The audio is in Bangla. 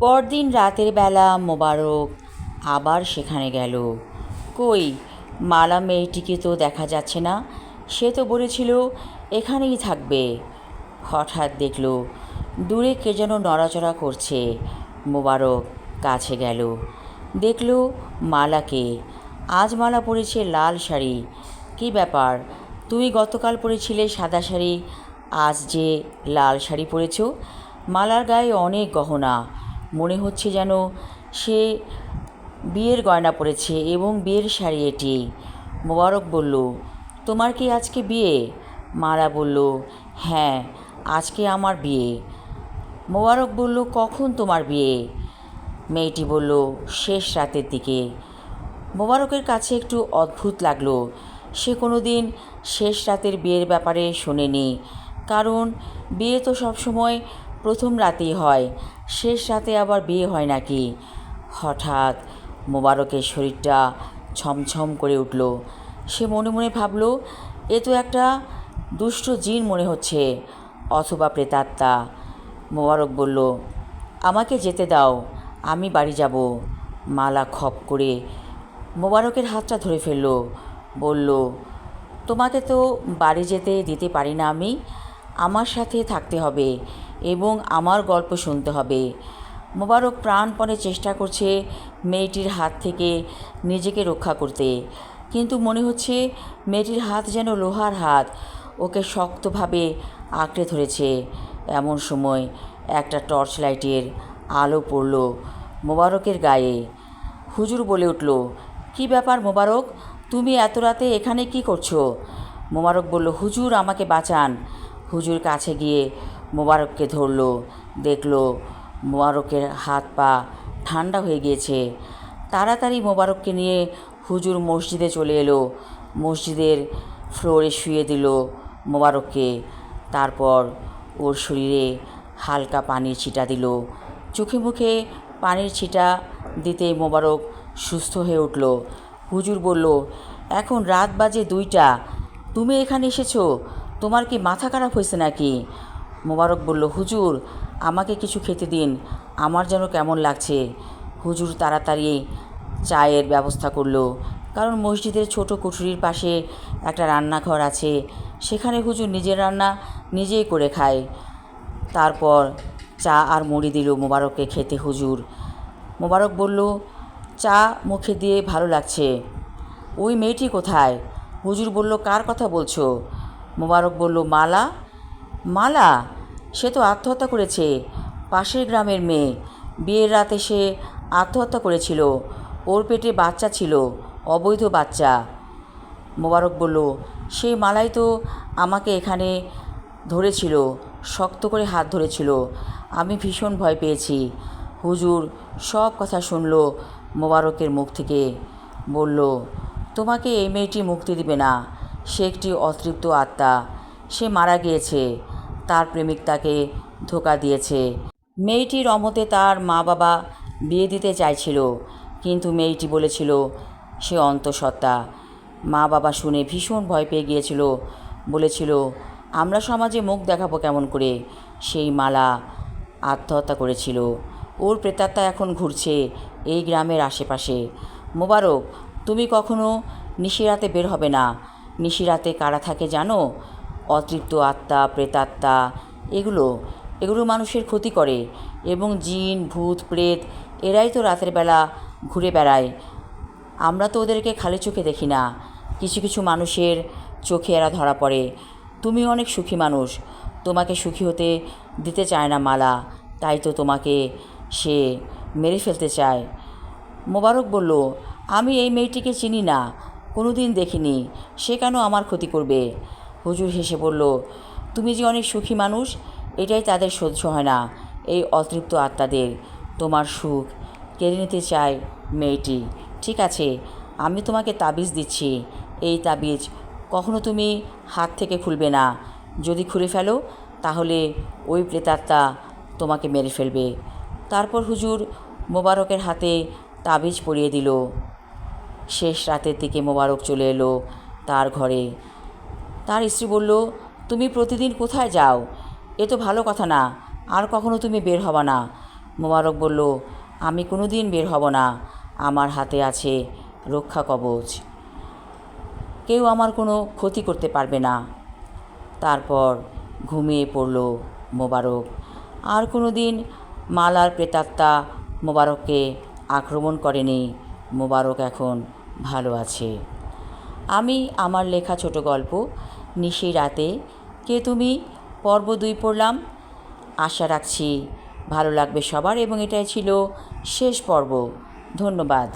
পরদিন রাতের বেলা মোবারক আবার সেখানে গেল। কই, মালা মেয়েটিকে তো দেখা যাচ্ছে না। সে তো বলেছিল, এখানেই থাকবে। হঠাৎ দেখল, দূরে কে যেন নড়াচড়া করছে। মোবারক কাছে গেল, দেখল মালাকে। আজ মালা পরেছে লাল শাড়ি। কী ব্যাপার? তুমি গতকাল পরেছিলে সাদা শাড়ি, আজ যে লাল শাড়ি পরেছ? মালার গায়ে অনেক গহনা। মনে হচ্ছে যেন সে বিয়ের গয়না পরেছে এবং বিয়ের শাড়ি এটি। মোবারক বলল, তোমার কি আজকে বিয়ে? মালা বলল হ্যাঁ আজকে আমার বিয়ে। মোবারক বলল, কখন তোমার বিয়ে? মেয়েটি বলল, শেষ রাতের দিকে। মোবারকের কাছে একটু অদ্ভুত লাগল। সে কোনো দিন শেষ রাতের বিয়ের ব্যাপারে শোনেনি, কারণ বিয়ে তো সবসময় প্রথম রাতেই হয়। শেষ রাতে আবার বিয়ে হয় নাকি? হঠাৎ মোবারকের শরীরটা ছমছম করে উঠল। সে মনে মনে ভাবল, এ তো একটা দুষ্ট জিন মনে হচ্ছে। অথবা প্রেতাত্মা। মোবারক বলল, আমাকে যেতে দাও, আমি বাড়ি যাব। মালা খপ করে মোবারকের হাতটা ধরে ফেলল, বলল, তোমাকে তো বাড়ি যেতে দিতে পারি না আমি। আমার সাথে থাকতে হবে এবং আমার গল্প শুনতে হবে। মোবারক প্রাণপণে চেষ্টা করছে মেয়েটির হাত থেকে নিজেকে রক্ষা করতে। কিন্তু মনে হচ্ছে মেয়েটির হাত যেন লোহার হাত, ওকে শক্তভাবে আঁকড়ে ধরেছে। এমন সময় একটা টর্চ লাইটের আলো পড়ল মোবারকের গায়ে। হুজুর বলে উঠল, কি ব্যাপার মোবারক? তুমি এত রাতে এখানে কি করছ? মোবারক বলল, হুজুর, আমাকে বাঁচান। হুজুর কাছে গিয়ে মোবারককে ধরলো, দেখল মোবারকের হাত পা ঠান্ডা হয়ে গিয়েছে। তাড়াতাড়ি মোবারককে নিয়ে হুজুর মসজিদে চলে এলো। মসজিদের ফ্লোরে শুয়ে দিল মোবারককে। তারপর ওর শরীরে হালকা পানির ছিটা দিল। চোখে মুখে পানির ছিটা দিতেই মোবারক সুস্থ হয়ে উঠল। হুজুর বলল, এখন রাত বাজে দুইটা। তুমি এখানে এসেছ? তোমার কি মাথা খারাপ হয়েছে নাকি? মোবারক বলল, হুজুর, আমাকে কিছু খেতে দিন, আমার যেন কেমন লাগছে। হুজুর তাড়াতাড়ি চায়ের ব্যবস্থা করল, কারণ মসজিদের ছোট কুঠুরির পাশে একটা রান্নাঘর আছে, সেখানে হুজুর নিজের রান্না নিজেই করে খায়। তারপর চা আর মুড়ি দিল মোবারককে খেতে হুজুর। মোবারক বলল, চা মুখে দিয়ে ভালো লাগছে। ওই মেয়েটি কোথায়? হুজুর বলল, কার কথা বলছো? মোবারক বলল, মালা মালা, সে তো আত্মহত্যা করেছে। পাশের গ্রামের মেয়ে। বিয়ের রাতে সে আত্মহত্যা করেছিল। ওর পেটে বাচ্চা ছিল, অবৈধ বাচ্চা। মোবারক বলল, সেই মালাই তো আমাকে এখানে ধরেছিল, শক্ত করে হাত ধরেছিল। আমি ভীষণ ভয় পেয়েছি। হুজুর সব কথা শুনল মোবারকের মুখ থেকে। বলল, তোমাকে এই মেয়েটি মুক্তি দিবে না। সে একটি অতৃপ্ত আত্মা। সে মারা গিয়েছে। তার প্রেমিক তাকে ধোকা দিয়েছে। মেয়েটির অমতে তার মা বাবা বিয়ে দিতে চাইছিল, কিন্তু মেয়েটি বলেছিল, সে অন্তঃসত্ত্বা। মা বাবা শুনে ভীষণ ভয় পেয়ে গিয়েছিল। বলেছিল, আমরা সমাজে মুখ দেখাবো কেমন করে? সেই মালা আত্মহত্যা করেছিল। ওর প্রেতাত্মা এখন ঘুরছে এই গ্রামের আশেপাশে। মোবারক, তুমি কখনো নিশিরাতে বের হবে না। নিশিরাতে কারা থাকে জানো? অতৃপ্ত আত্মা, প্রেতাত্মা, এগুলো এগুলো মানুষের ক্ষতি করে এবং জিন, ভূত, প্রেত, এরাই তো রাতের বেলা ঘুরে বেড়ায়। আমরা তো ওদেরকে খালি চোখে দেখি না। কিছু কিছু মানুষের চোখে এরা ধরা পড়ে। তুমি অনেক সুখী মানুষ। তোমাকে সুখী হতে দিতে চায় না মালা। তাই তো তোমাকে সে মেরে ফেলতে চায়। মোবারক বলল, আমি এই মেয়েটিকে চিনি না। কোনো দিন দেখিনি, সে কেন আমার ক্ষতি করবে? হুজুর হেসে বলল, তুমি যে অনেক সুখী মানুষ, এটাই তাদের সহ্য হয় না, এই অতৃপ্ত আত্মাদের। তোমার সুখ কেড়ে নিতে চায় মেয়েটি। ঠিক আছে, আমি তোমাকে তাবিজ দিচ্ছি। এই তাবিজ কখনো তুমি হাত থেকে খুলবে না। যদি খুলে ফেলো, তাহলে ওই প্রেতাত্মা তোমাকে মেরে ফেলবে। তারপর হুজুর মোবারকের হাতে তাবিজ পরিয়ে দিল। শেষ রাতের দিকে মোবারক চলে এলো তার ঘরে। তার স্ত্রী বলল, তুমি প্রতিদিন কোথায় যাও? এ তো ভালো কথা না, আর কখনো তুমি বের হবা না। মোবারক বলল, আমি কোনো দিন বের হব না, আমার হাতে আছে রক্ষা কবচ। কেউ আমার কোনো ক্ষতি করতে পারবে না। তারপর ঘুমিয়ে পড়ল মোবারক। আর কোনো দিন মালার প্রেতাত্মা মোবারককে আক্রমণ করেনি। মোবারক এখন ভালো আছে। আমি আমার লেখা ছোট গল্প, নিশি রাতে কে তুমি, পর্ব দুই পড়লাম। আশা রাখছি ভালো লাগবে সবার এবং এটাই ছিল শেষ পর্ব। ধন্যবাদ।